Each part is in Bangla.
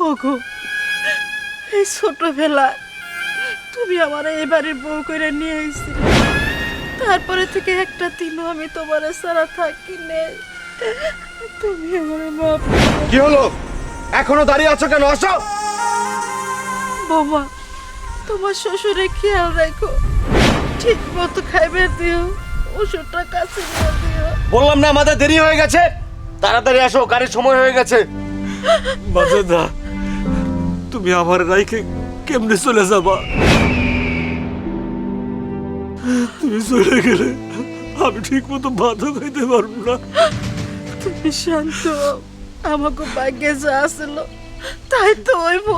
ওগো এই ছোটবেলা তুমি আমার এই বাড়ির বউ করে নিয়ে এসেছিলে তারপরে থেকে একটা দিনও আমি তোমার সারা থাকি নেই। তুমি আমার মাপ কি হলো? এখনও দাঁড়িয়ে আছো কেন? আসো। বৌমা তোমার শ্বশুরে খেয়াল রাখো। ঠিক মতো খাইবে দিও ওষুধটা কাছে নিয়ে দিও। বললাম না আমাদের দেরি হয়ে গেছে। তাড়াতাড়ি আসো গাড়ির সময় হয়ে গেছে। মাজেদা তুমি আমার রাইকে কেমনে চলে যাবা? তুমি চলে গেলে আমি ঠিক মতো ভাতও খাইতে পারব না। তুমি শান্ত আমাকে ভাগ্যে যা আসলো তাই তো হইব।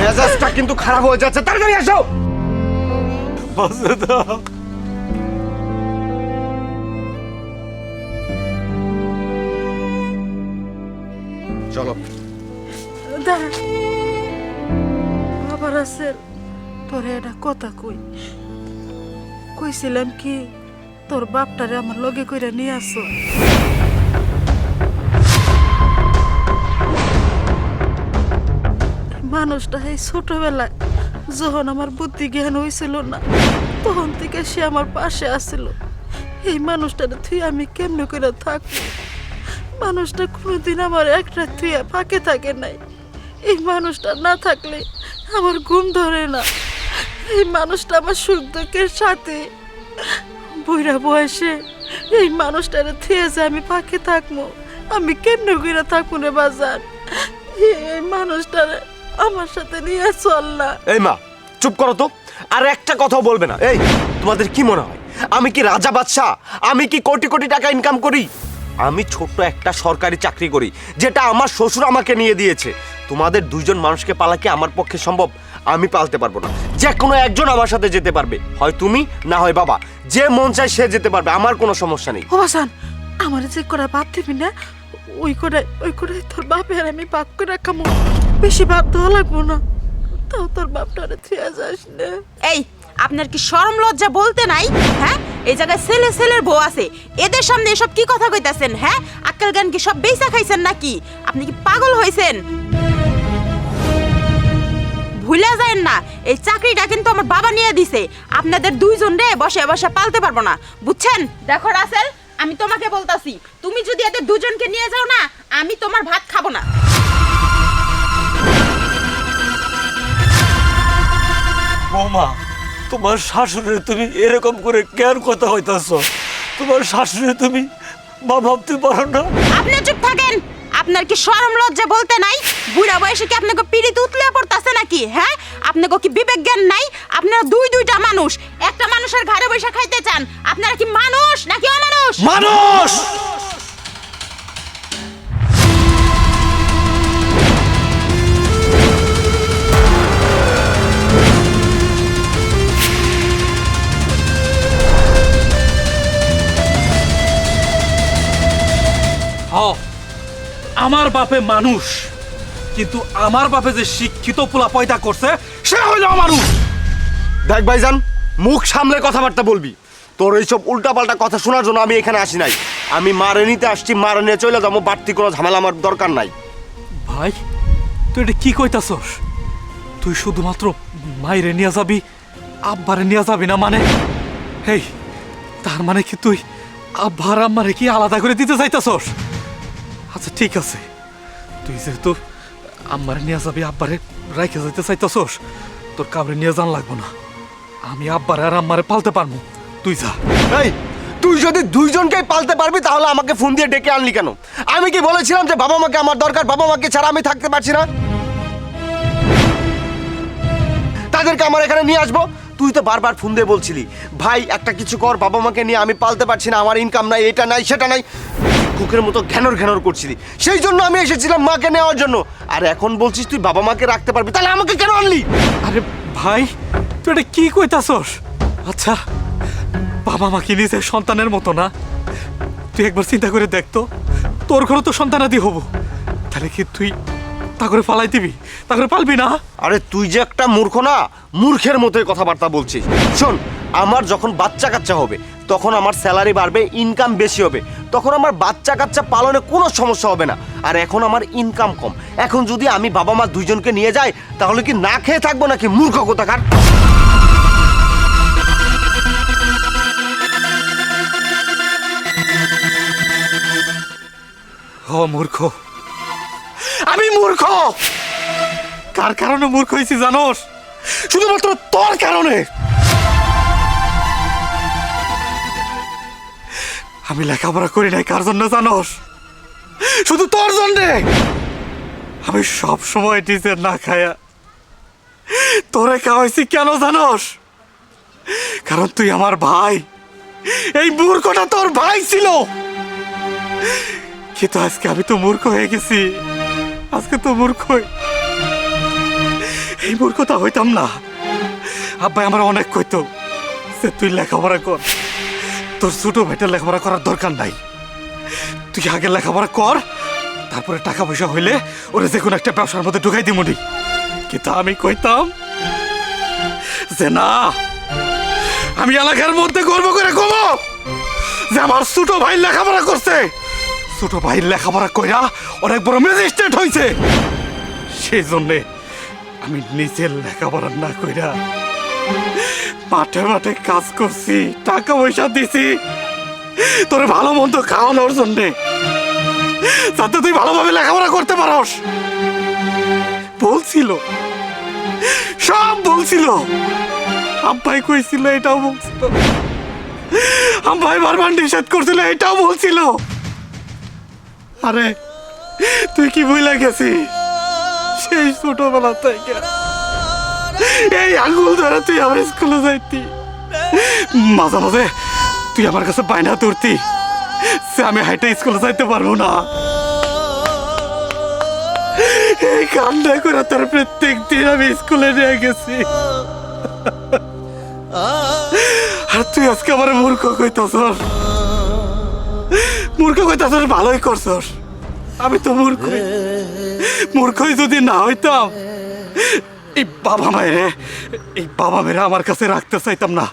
মেজাজটা কিন্তু খারাপ হয়ে যাচ্ছে তাড়াতাড়ি আসো! মাজেদা চলো। দাঁড়া আছে? তোরে একটা কথা কই। কইছিলাম কি, তোর বাপটারে আমার লগে কইরা নিয়ে আসো। মানুষটা এই ছোটবেলায় যখন আমার বুদ্ধি জ্ঞান হয়েছিল না, তখন থেকে সে আমার পাশে আসছিল এই মানুষটারে তুই আমি কেমনে করে থাকব? মানুষটা কোনোদিন আমার একটা থুয়া ফাঁকে থাকে নাই। এই মানুষটা না থাকলে আমার ঘুম ধরে না। এই মানুষটা আমার সুখ দুঃখের সাথে। বুড়া বয়সে এই মানুষটারে থুয়ে যে আমি ফাঁকে থাকব, আমি কেমনে করে থাকব রে বাজার? এই মানুষটারে আমার সাথে নিয়ে চল না। এই মা, চুপ করো তো। আর একটা কথাও বলবে না। এই, তোমাদের কি মনে হয়? আমি কি রাজা বাদশাহ? আমি কি কোটি কোটি টাকা ইনকাম করি? আমি ছোট্ট একটা সরকারি চাকরি করি, যেটা আমার শ্বশুর আমাকে নিয়ে দিয়েছে। তোমাদের দুইজন মানুষকে পালা কি আমার পক্ষে সম্ভব, আমি পালতে পারব না। যে কোনো একজন আমার সাথে যেতে পারবে, হয় তুমি, না হয় বাবা। যে মন চায় সে যেতে পারবে, আমার কোনো সমস্যা নেই। ও বাসান, আমার যে করা বাদ দিবি না, ওই করে ওই করে তোর বাপের আমি বাপ করে খামো। বেশি দেওয়া লাগবো না। বাপটারে থিয়া যাস এই, আপনার কি শরম লজ্জা বলতে নাই? হ্যাঁ? এই জায়গায় ছেলে, ছেলের বউ আছে। এদের সামনে এসব কি কথা কইতাছেন হ্যাঁ? আক্কেল জ্ঞান কি সব বেচা খাইছেন নাকি? আপনি কি পাগল হয়েছেন ভুলে যায় না। এই চাকরিটা কিন্তু আমার বাবা নিয়ে দিছে। আপনাদের দুইজন রে বসে বসে পালতে পারব না। বুঝছেন? দেখো রাসেল, আমি তোমাকে বলতাছি, তুমি যদি এদের দুজনকে নিয়ে যাও না, আমি তোমার ভাত খাব না। বৌমা তোমার শাশুড়ি তুমি এরকম করে কেন কথা হইতাছ? তোমার শাশুড়ি তুমি মা ভাবতে পারো না? আপনি চুপ থাকেন। আপনার কি শরম লজ্জা বলতে নাই? বুড়া বয়সে কি আপনাকে পিড়িতে উতলে পড়তাছে নাকি হ্যাঁ? আপনাকে কি বিবেক জ্ঞান নাই? আপনারা দুই দুইটা মানুষ। একটা মানুষের ঘরে বসে খাইতে চান আপনারা কি মানুষ নাকি অমানুষ? মানুষ! আমার বাপে মানুষ কিন্তু আমার বাপে যে শিক্ষিত পোলা পয়দা করছে সে হইল মানুষ। দেখ ভাইজান মুখ সামলে কথাবার্তা বলবি। তোর এইসব উল্টাপাল্টা কথা শোনার জন্য আমি এখানে আসি নাই। আমি মারে নিতে আসছি মারে নিয়ে চলে যাব বাড়তি কোনো ঝামেলা আমার দরকার নাই। ভাই তুই এটা কি কইতাছস? তুই শুধুমাত্র মাইরে নিয়ে যাবি আব্বারে নিয়ে যাবি না মানে? হেই তার মানে কি তুই আব্বার আম্মারে কি আলাদা করে দিতে চাইতাছস? আচ্ছা ঠিক আছে। তুই যেহেতু আম্মারে নিয়ে যাবি, আব্বারে রাইখে যাইতে চাইতাছস, তোর কামড়ে নিয়ে যান লাগবো না। আমি আব্বারে আর আম্মারে পালতে পারব তুই যা। এই, তুই যদি দুইজনকেই পালতে পারবি, তাহলে আমাকে ফোন দিয়ে ডেকে আনলি কেন? আমি কি বলেছিলাম যে বাবা মাকে আমার দরকার? বাবা মাকে ছাড়া আমি থাকতে পারছি না? তাদেরকে আমার এখানে নিয়ে আসব। তুই তো বারবার ফোন দিয়ে বলছিলি, ভাই, একটা কিছু কর, বাবা মাকে নিয়ে আমি পালতে পারছি না, আমার ইনকাম নাই, এটা নাই, সেটা নাই। কুকের মতো ঘ্যানর ঘ্যানর করছিলি সেই জন্য আমি এসেছিলাম মাকে নেওয়ার জন্য। আর এখন বলছিস তুই বাবা মাকে রাখতে পারবি তাহলে আমাকে কেন আনলি? আরে ভাই তুই এটা কি কইতাছস? আচ্ছা বাবা মা কি নিজের সন্তানের মতো না? তুই একবার চিন্তা করে দেখতো তোর ঘরে তো সন্তানাদি হব। তাহলে কি তুই তা করে পালাই দিবি? তা করে পালবি না? আরে তুই যে একটা মূর্খ না মূর্খের মতোই কথাবার্তা বলছিস। শোন আমার যখন বাচ্চা কাচ্চা হবে তখন আমার স্যালারি বাড়বে ইনকাম বেশি হবে। তখন আমার বাচ্চা কাচ্চা পালনে কোনো সমস্যা হবে না। আর এখন আমার ইনকাম কম। এখন যদি আমি বাবা মা দুইজনকে নিয়ে যাই, তাহলে কি না খেয়ে থাকব নাকি মূর্খ কোথাকার? মূর্খ। আমি মূর্খ! কার কারণে মূর্খ হয়েছি জানোস? শুধুমাত্র তোর কারণে! আমি লেখাপড়া করি নাই, কার জন্য জানোস? শুধু তোর জন্যে! আমি সব সময় টিচার না খায়া তোরে খাওয়াইছি কেন জানোস? কারণ তুই আমার ভাই। এই মূর্খটা তোর ভাই ছিল। কিন্তু আজকে আমি তো মূর্খ হয়ে গেছি। আজকে তো মূর্খ এই মূর্খতা হইতাম না। আব্বাই আমার অনেক কইতো যে, তুই লেখাপড়া কর। তোর ছোট ভাইটার লেখাপড়া করার দরকার নাই। তুই আগে লেখাপড়া কর, তারপরে টাকা পয়সা হইলে ওরা যে কোনো একটা ব্যবসার মধ্যে ঢুকাই দিমুনি কিন্তু আমি কইতাম যে না, আমি এলাকার মধ্যে গর্ব করে কমো যে আমার ছোট ভাই লেখাপড়া করছে। ছোট ভাই লেখাপড়া কইরা অনেক বড় ম্যাজিস্ট্রেট হয়েছে সেই জন্যে আমি নিজের লেখাপড়া না কইরা মাঠে মাঠে কাজ করছি, টাকা পয়সা দিছি। তোর ভালো মন্দ খাওয়ানোর জন্যে। যাতে তুই ভালোভাবে লেখাপড়া করতে পারস। বলছিল। সব বলছিল। আব্বাই কইছিল, এটাও বলছিল। আব্বাই বারবার নিষেধ করছিল, এটাও বলছিল। আরে, তুই কি ভুলে গেছিস? সেই ছোটবেলা থেকে। এই আঙ্গুল ধরে তুই আমার স্কুলে যাইতি। মাঝে মাঝে তুই আমার কাছে বাইনা ধরতি। সে আমি হাইটে স্কুলে যাইতে পারব না। এই কান্না করে তোর প্রত্যেক দিন আমি স্কুলে নিয়ে গেছি। আর তুই আজকে আমার মূর্খ কইতাছস। মূর্খ কইতাছস, ভালোই করছস। আমি তো মূর্খ মূর্খই যদি না হইতাম এই বাবা মায়েরে, এই বাবা মেয়েরা আমার কাছে রাখতে চাইতাম না।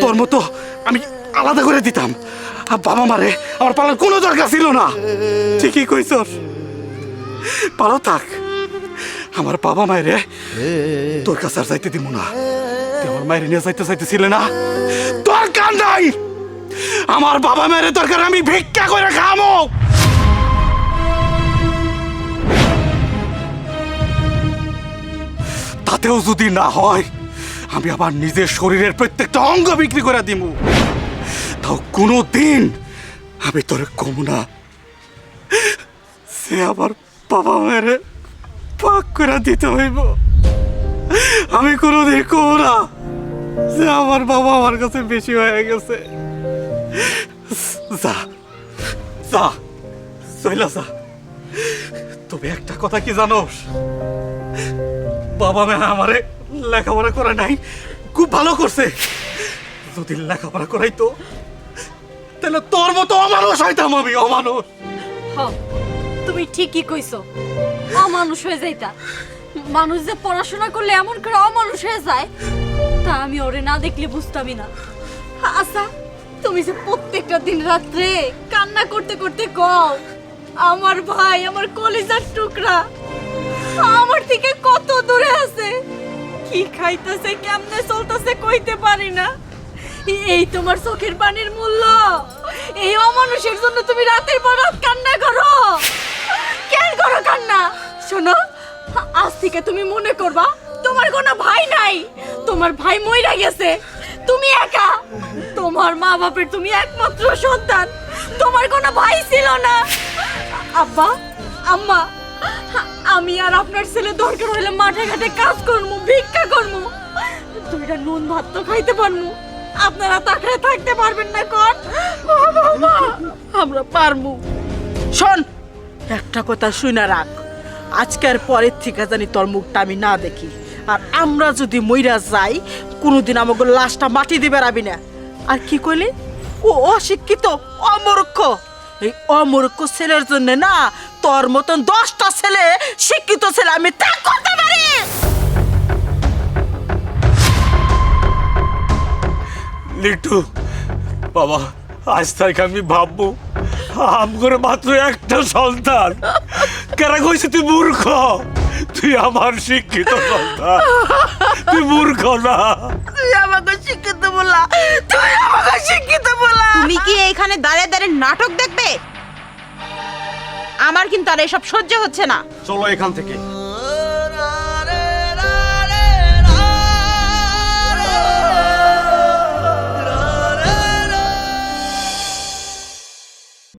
তোর মতো আমি আলাদা করে দিতাম। আর বাবা মারে, আমার পালার কোনো দরকার ছিল না। ঠিকই কইছস। ভালো থাক। আমার বাবা মায়েরে তোর কাছে আর যাইতে দিব না। আমার মায়ের নিয়ে যাইতে চাইতেছিলে না? দরকার নাই! আমার বাবা মায়ের দরকার আমি ভিক্ষা করে খামো! তাতেও যদি না হয়, আমি আবার নিজের শরীরের প্রত্যেকটা অঙ্গ বিক্রি করে দিব তাও কোনো দিন আমি তোরে কম না। সে আবার বাবা মায়ের পাক করে দিতে হইব। আমি কোনোদিন কম না। যে আমার বাবা আমার কাছে বেশি হয়ে গেছে। যা যা, চইলা যা। তবে একটা কথা কি জানোস? বাবা মা আমারে লেখাপড়া করা নাই, খুব ভালো করছে। যদি লেখাপড়া করাইতো, তাহলে তোর মতো অমানুষ হইতাম আমি, অমানুষ। তুমি ঠিকই কইছো, অমানুষ হয়ে যাইতা। মানুষ যে পড়াশোনা করলে এমন করে অমানুষ হয়ে যায়, তা আমি ওরে না দেখলে বুঝতামই না। আচ্ছা তুমি যে প্রত্যেকটা দিন রাত্রে কান্না করতে করতে কও, আমার ভাই, আমার কলিজার টুকরা আমার থেকে কত দূরে আছে? কি খাইতেছে, কেমনে চলতেছে কইতে পারি না। এই তোমার চোখের পানির মূল্য। এই অমানুষের জন্য তুমি রাতের পর রাত কান্না করো। কেন করো কান্না? শোনো, আজ থেকে তুমি মনে করবা, তোমার কোনো ভাই নাই। তোমার ভাই মইরা গেছে। তুমি একা। তোমার মা বাপের তুমি একমাত্র সন্তান। তোমার কোনো ভাই ছিল না। আব্বা, আম্মা আমি আর আপনার ছেলে দরকার হলে মাঠে ঘাটে কাজ করব ভিক্ষা করব দুইটা নুন ভাত তো খাইতে পারব আপনারা তাকড়ে থাকতে পারবেন না কোন। আমরা পারমু। শোন, একটা কথা শুনে রাখ। আজকের পরের থেকে জানি তোর মুখটা আমি না দেখি। আর আমরা যদি মইরা যাই, কোনোদিন আমাকে লাশটা মাটি দিবে রাবি না। আর কি কইলি? ও অশিক্ষিত, অমূর্খ। এই অমূর্খ ছেলের জন্য না তোর মতন দশটা ছেলে শিক্ষিত ছেলে আমি ত্যাগ করতে পারি। লিটু বাবা আজ থেকে আমি ভাববো আম করে মাত্র একটা সন্তান। কেরা কইছে তুই মূর্খ? তুই আমার শিক্ষিত সন্তান। তুই মূর্খ না। তুই আমাকে শিক্ষিত বলা তুই তুমি কি এইখানে দাঁড়িয়ে দাঁড়িয়ে নাটক দেখবে? আমার কিন্তু আর এসব সহ্য হচ্ছে না। চলো এখান থেকে।